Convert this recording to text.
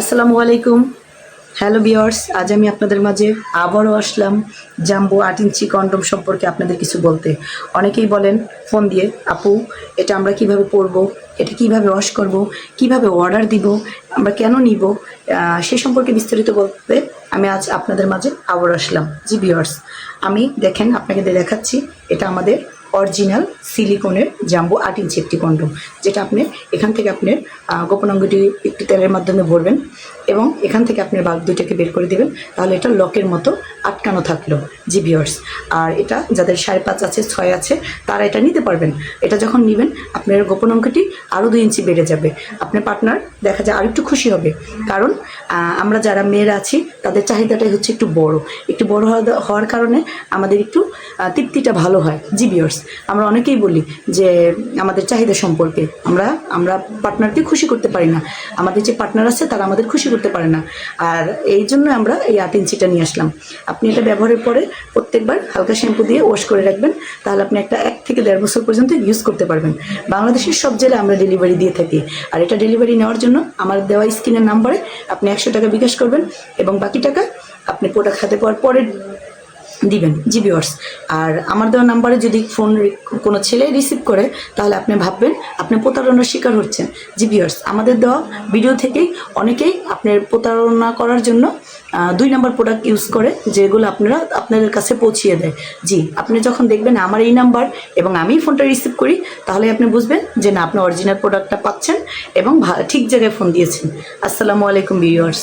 আসসালামু আলাইকুম। হ্যালো বিয়ার্স আজ আমি আপনাদের মাঝে আবারও আসলাম জাম্বো আট ইঞ্চি কন্ডম সম্পর্কে আপনাদের কিছু বলতে। অনেকেই বলেন, ফোন দিয়ে, আপু, এটা আমরা কীভাবে পরবো? এটা কীভাবে ওয়াশ করব? কীভাবে অর্ডার দিব? আমরা কেন নিব? সে সম্পর্কে বিস্তারিত বলতে আমি আজ আপনাদের মাঝে আবার আসলাম। জি বিয়ার্স আমি দেখেন, আপনাকে দেখাচ্ছি, এটা আমাদের অরিজিনাল সিলিকনের জাম্বো আট ইঞ্চি একটি কন্ডম যেটা আপনি এখান থেকে আপনার আহ, গোপন অঙ্গটি একটু তেলের মাধ্যমে ভরবেন এবং এখান থেকে আপনার বাল্ব দুইটাকে বের করে দেবেন তাহলে এটা লকের মতো আটকানো থাকল জি ভিওর্স আর এটা যাদের সাড়ে পাঁচ আছে ছয় আছে তারা এটা নিতে পারবেন। এটা যখন নেবেন আপনার গোপন অঙ্কটি আরও দুই ইঞ্চি বেড়ে যাবে। আপনার পার্টনার দেখা যায় আরেকটু খুশি হবে। কারণ আমরা যারা মেয়েরা আছি তাদের চাহিদাটাই হচ্ছে একটু বড়। একটু বড় হওয়া- হওয়ার কারণে আমাদের একটু তৃপ্তিটা ভালো হয়। জি ভিওর্স আমরা অনেকেই বলি যে আমাদের চাহিদা সম্পর্কে, আমরা আমরা পার্টনারকে খুশি করতে পারি না। আমাদের যে পার্টনার আছে, তারা আমাদের খুশি করতে পারে না। আর এই জন্য আমরা এই আট ইঞ্চিটা নিয়ে আসলাম। আপনি এটা ব্যবহারের পরে প্রত্যেকবার হালকা শ্যাম্পু দিয়ে ওয়াশ করে রাখবেন। তাহলে আপনি একটা এক থেকে দেড় বছর পর্যন্ত ইউজ করতে পারবেন। বাংলাদেশের সব জেলায় আমরা ডেলিভারি দিয়ে থাকি। আর এটা ডেলিভারি নেওয়ার জন্য আমার দেওয়া স্ক্রিনের নাম্বারে আপনি একশো টাকা বিকাশ করবেন এবং বাকি টাকা আপনি প্রোডাক্ট হাতে পাওয়ার পরে দিবেন, জি ভিওর্স আর আমার দেওয়া নাম্বারে যদি ফোন কোনো ছেলে রিসিভ করে, তাহলে আপনি ভাববেন আপনি প্রতারণার শিকার হচ্ছেন। জি ভিওর্স আমাদের দেওয়া ভিডিও থেকেই অনেকেই আপনার প্রতারণা করার জন্য দুই নাম্বার প্রোডাক্ট ইউজ করে, যেগুলো আপনারা আপনাদের কাছে পৌঁছিয়ে দেয়। জি, আপনি যখন দেখবেন আমার এই নাম্বার এবং আমি ফোনটা রিসিভ করি, তাহলে আপনি বুঝবেন যে না, আপনি অরিজিনাল প্রোডাক্টটা পাচ্ছেন এবং ঠিক জায়গায় ফোন দিয়েছেন। আসসালামু আলাইকুম ভিউয়ার্স